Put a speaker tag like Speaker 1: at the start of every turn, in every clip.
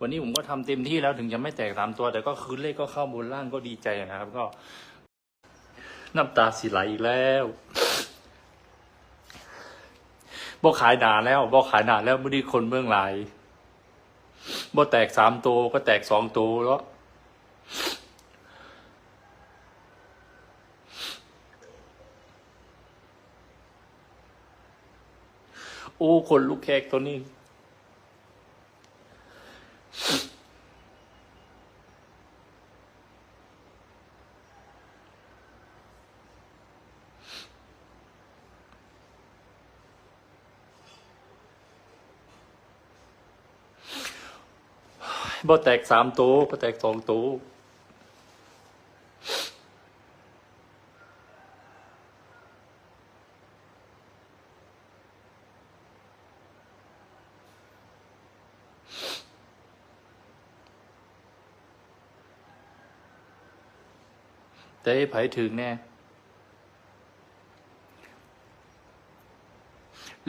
Speaker 1: วันนี้ผมก็ทำเต็มที่แล้วถึงจะไม่แตกตามตัว แต่ก็คืนเลขก็เข้าบนล่างก็ดีใจนะครับ ก็น้ำตาสิไหลอีกแล้วบ่ขายหนาแล้วบ่ขายหนาแล้วไม่ได้คนเบื้องหลายบ่แตกสามตัวก็แตกสองตัวแล้วโอ้คนลูกแขกตัวนี้ บ่แตกสามตัวบ่แตกสองตัวแต่ให้ไผถึงแน่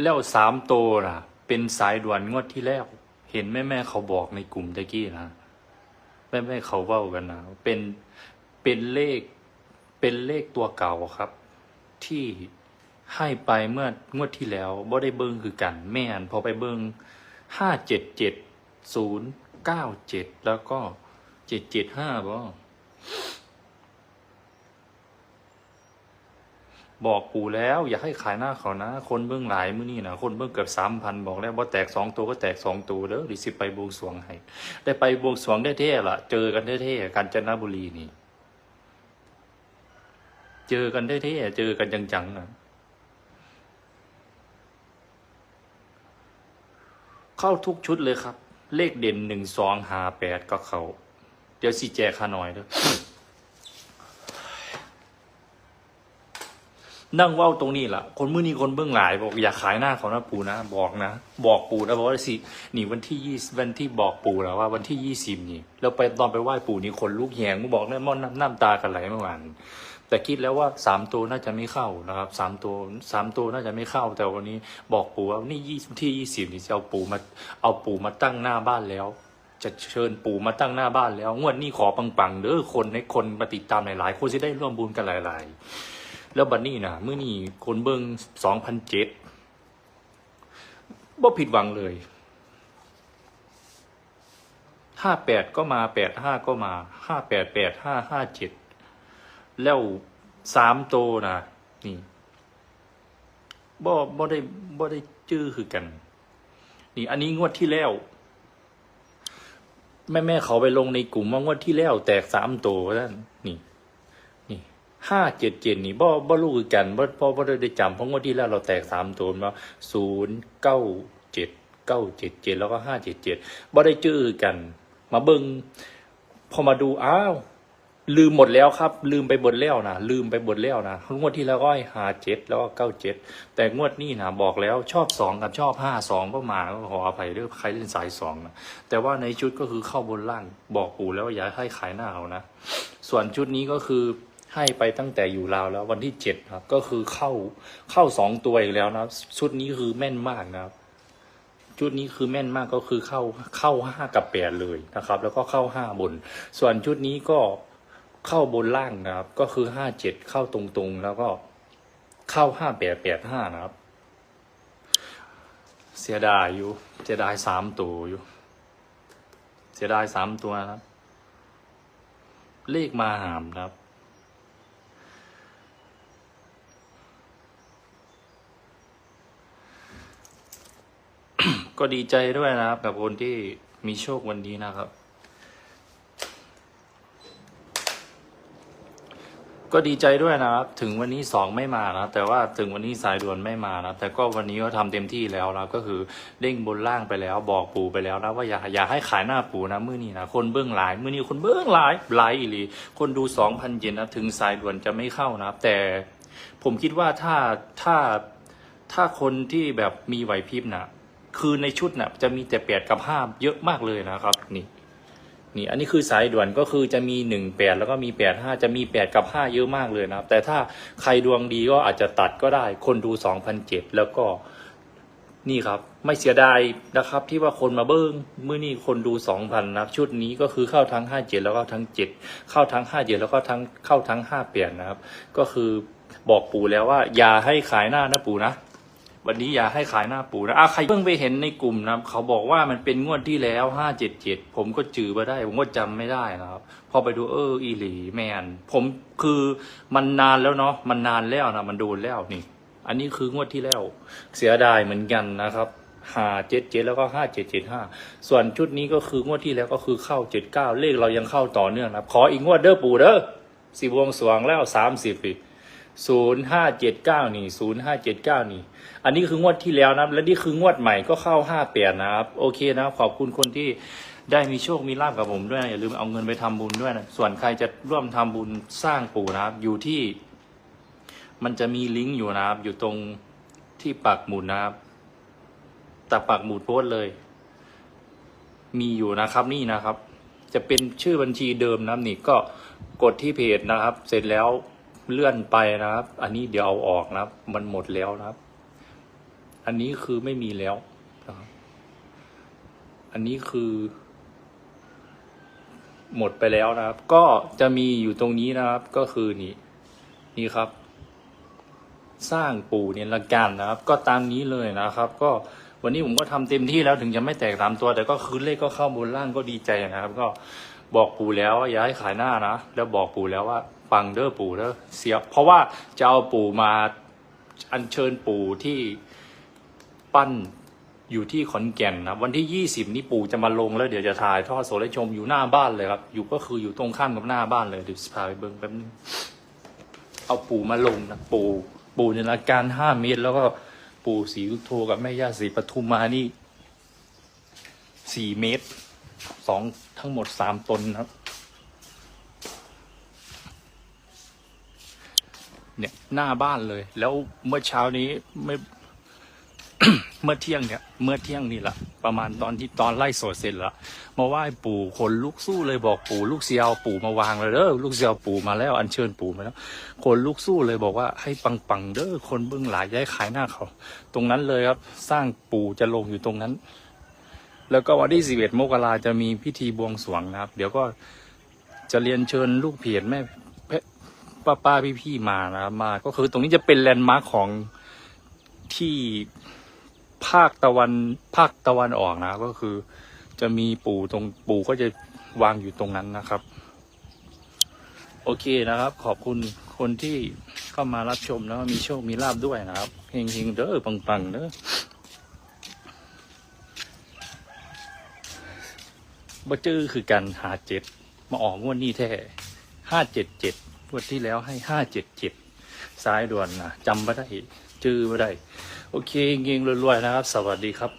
Speaker 1: แล้วสามตัวน่ะเป็นสายด่วนงวดที่แล้ว เห็นแม่แม่เขาบอกในกลุ่มตะกี้นะแม่แม่เขาเว้ากันนะเป็นเป็นเลขเป็นเลขตัวเก่าครับ ที่ให้ไปเมื่องวดที่แล้วบ่ได้เบิ้งคือกัน แม่นพอไปเบิ้งห้าเจ็ดเจ็ดศูนย์เก้าเจ็ดแล้วก็เจ็ดเจ็ดห้าบ่ บอกปู่แล้วอย่าให้ขายหน้าเขานะ คนเบื้องหลายมื้อนี้นะคนเบื้องเกือบสามพันบอกแล้วว่าแตกสองตัวก็แตกสองตัวเด้อดิสิไปบวงสรวงให้ได้ไปบวงสรวงได้เท่ละเจอกันได้เท่กาญจนบุรีนี่ เจอกันได้เท่เจอกันจังๆนะเข้าทุกชุดเลยครับ เลขเด่นหนึ่งสองหาแปดก็เขาเดี๋ยวสิแจกขาหน่อยเด้อ นั่งเว้าตรงนี้ล่ะ คนมื้อนี้คนเบื้องหลายบอกอย่าขายหน้าเขานะปู่นะ บอกนะ บอกปู่นะบอกว่าสินี่วันที่ยี่วันที่บอกปู่แล้วว่าวันที่ยี่สิบนี่แล้วไปตอนไปไหว้ปู่นี่คนลูกแหงมึงบอกเนี่ยมอนน้ำน้ำตากันไหลเมื่อวานแต่คิดแล้วว่าสามตัวน่าจะไม่เข้านะครับสามตัวสามตัวน่าจะไม่เข้า แต่วันนี้บอกปู่ว่านี่ยี่ที่ยี่สิบนี่จะเอาปู่มาเอาปู่มาตั้งหน้าบ้านแล้ว จะเชิญปู่มาตั้งหน้าบ้านแล้วงวดนี้ขอปังๆเด้อคนให้คนมาติดตามหลายๆคนจะได้ร่วมบุญกันหลาย ๆ แล้วบัดนี้นะเมื่อนี้คนเบิ้งสองพันเจ็ดบ่ผิดหวังเลยห้าแปดก็มาแปดห้าก็มาห้าแปดแปดห้าห้าเจ็ดแล้วสามโตนะนี่บ่บ่ได้บ่ได้จื้อคือกัน นี่ อันนี้งวดที่แล้ว แม่แม่เขาไปลงในกลุ่มว่างวดที่แล้ว แตกสามโตท่านนี่นี่ ห้าเจ็ดเจ็ดนี่บ่บ่รู้คือกันบ่บ่บ่ได้จำเพราะงวดที่แล้วเราแตกสามตัวมาศูนย์เก้าเจ็ดเก้าเจ็ดเจ็ดแล้วก็ห้าเจ็ดเจ็ดบ่ได้จื้อกัน มาเบิ่งพอมาดูอ้าวลืมหมดแล้วครับ ลืมไปหมดแล้วนะลืมไปหมดแล้วนะงวดที่แล้วก็หาเจ็ดแล้วก็เก้าเจ็ดแต่งวดนี้นะบอกแล้วชอบสองกับชอบห้าสองก็มาขออภัยด้วยใครเล่นสายสองนะแต่ว่าในชุดก็คือเข้าบนล่างบอกปู่แล้วอย่าให้ขายหน้าเอานะส่วนชุดนี้ก็คือ ให้ไปตั้งแต่อยู่ลาวแล้ววันที่เจ็ดครับ ก็คือเข้าเข้าสองตัวอีกแล้วนะชุดนี้คือแม่นมากนะครับ ชุดนี้คือแม่นมากก็คือเข้าเข้าห้ากับแปดเลยนะครับ แล้วก็เข้าห้าบน ส่วนชุดนี้ก็เข้าบนล่างนะครับ ก็คือห้าเจ็ดเข้าตรงๆ แล้วก็เข้าห้าแปดแปดห้านะครับ เสียดายอยู่เสียดายสามตัวอยู่เสียดายสามตัวนะครับ เลขมาหามนะครับ ก็ดีใจด้วยนะครับ กับคนที่มีโชควันนี้นะครับ ก็ดีใจด้วยนะครับ ถึงวันนี้สองไม่มานะแต่ว่าถึงวันนี้สายด่วนไม่มานะแต่ก็วันนี้ก็ทำเต็มที่แล้วนะก็คือเด้งบนล่างไปแล้ว บอกปู่ไปแล้วนะว่าอย่าอย่าให้ขายหน้าปู่นะมื้อนี้นะคนเบื้องหลายมื้อนี้คนเบื้องหลายหลายอีหลีคนดูสองพันเยนนะถึงสายด่วนจะไม่เข้านะแต่ผมคิดว่าถ้าถ้าถ้าคนที่แบบมีไหวพริบนะ คือในชุดนะจะมีแต่แปดกับห้าเยอะมากเลยนะครับ นี่ นี่ อันนี้คือสายด่วนก็คือจะมีหนึ่งแปดแล้วก็มีแปดห้าจะมีแปดกับห้าเยอะมากเลยนะครับ แต่ถ้าใครดวงดีก็อาจจะตัดก็ได้ คนดูสองพันเจ็ดแล้วก็นี่ครับ ไม่เสียดายนะครับ ที่ว่าคนมาเบิ้งมื่อนี้คนดูสองพันนะชุดนี้ก็คือเข้าทั้งห้าเจ็ดแล้วก็ทั้งเจ็ดเข้าทั้งห้าเจ็ดแล้วก็ทั้งเข้าทั้งห้าเปลี่ยนนะครับ ก็คือบอกปู่แล้วว่าอย่าให้ขายหน้านะปู่นะ วันนี้อย่าให้ขายหน้าปู่นะอะใครเพิ่งไปเห็นในกลุ่มนะครับเขาบอกว่ามันเป็นงวดที่แล้วห้าเจ็ดเจ็ดผมก็จือมาได้ ผมก็จำไม่ได้นะครับ พอไปดูเอออีหลีแมนผมคือมันนานแล้วเนาะมันนานแล้วนะมันโดนแล้วนี่ อันนี้คืองวดที่แล้วเสียดายเหมือนกันนะครับห้าเจ็ดเจ็ดแล้วก็ห้าเจ็ดเจ็ดห้าส่วนชุดนี้ก็คืองวดที่แล้วก็คือเข้าเจ็ดเก้าเลขเรายังเข้าต่อเนื่องนะขออีกงวดเด้อปู่เด้อสีบวงสวงแล้วสามสิบปี ศูนย์ห้าเจ็ดเก้านี่ศูนย์ห้าเจ็ดเก้านี่ อันนี้คืองวดที่แล้วนะและนี่คืองวดใหม่ก็เข้าห้าแปดนะครับ โอเคนะครับขอบคุณคนที่ได้มีโชคมีลาบกับผมด้วยนะอย่าลืมเอาเงินไปทำบุญด้วยนะส่วนใครจะร่วมทำบุญสร้างปู่นะครับ อยู่ที่ มันจะมีลิงก์อยู่นะครับ อยู่ตรงที่ปักหมุดนะครับแต่ปักหมุดโพสเลย มีอยู่นะครับนี่นะครับ จะเป็นชื่อบัญชีเดิมนะครับนี่ก็กดที่เพจนะครับ เสร็จแล้ว เลื่อนไปนะครับ อันนี้เดี๋ยวเอาออกนะครับ มันหมดแล้วนะครับ อันนี้คือไม่มีแล้วนะครับอันนี้คือ หมดไปแล้วนะครับ ก็จะมีอยู่ตรงนี้นะครับ ก็คือนี่ นี่ครับ สร้างปู่เนี่ยละกันนะครับ ก็ตามนี้เลยนะครับ ก็วันนี้ผมก็ทำเต็มที่แล้วถึงจะไม่แตกตามตัว แต่ก็คือเลขก็เข้าบนล่างก็ดีใจนะครับ ก็บอกปู่แล้วว่าอย่าให้ขายหน้านะแล้วบอกปู่แล้วว่า ปังเด้อปู่เด้อเสีย เพราะว่าจะเอาปู่มาอัญเชิญปู่ที่ปั้นอยู่ที่ขอนแก่นนะวันที่ยี่สิบนี่ปู่จะมาลงแล้วเดี๋ยวจะถ่ายทอดสดให้ชมอยู่หน้าบ้านเลยครับ อยู่ก็คืออยู่ตรงข้ามกับหน้าบ้านเลยเดี๋ยวพาไปเบิ้งแป๊บนึงเอาปู่มาลงนะปู่ปู่ในราการห้าเมตร แล้วก็ปู่ศรีสุโธกับแม่ย่าศรีปทุมมานี่สี่เมตรสองทั้งหมดสามตนนะครับ เนี่ย หน้าบ้านเลย แล้วเมื่อเช้านี้ไม่ เมื่อเที่ยงเนี่ย เมื่อเที่ยงนี่แหละประมาณตอนที่ตอนไล่สดเสร็จล้วมาไหว้ปู่คนลุกสู้เลยบอกปู่ลูกเสียเอาปู่มาวางเลยเด้อลูกเสียเอาปู่มาแล้วอัญเชิญปู่มาแล้ว คนลุกสู้เลยบอกว่าให้ปังปังเด้อคนเบื้องหลายย้ายขายหน้าเขา ตรงนั้นเลยครับ สร้างปู่จะลงอยู่ตรงนั้น แล้วก็วันที่สิบเอ็ดมกราจะมีพิธีบวงสรวงนะครับ เดี๋ยวก็จะเรียนเชิญลูกเพจแม่ ป้าป้าพี่พี่ๆมานะครับมา ก็คือตรงนี้จะเป็นแลนด์มาร์คของที่ภาคตะวันภาคตะวันออกนะก็คือ จะมีปู่ตรงปู่ก็จะวางอยู่ตรงนั้นนะครับ โอเคนะครับ ขอบคุณคนที่เข้ามารับชมแล้วมีโชคมีลาบด้วยนะครับเฮงๆเด้อปังๆเด้อบ่จื้อคือการหาเจ็ดมาออกงวดนี้แท้ห้าเจ็ดเจ็ด งวดที่แล้วให้ห้าเจ็ดเจ็ดสายด่วนนะจำไม่ได้จื้อไม่ได้ โอเคเฮงรวยๆนะครับ สวัสดีครับ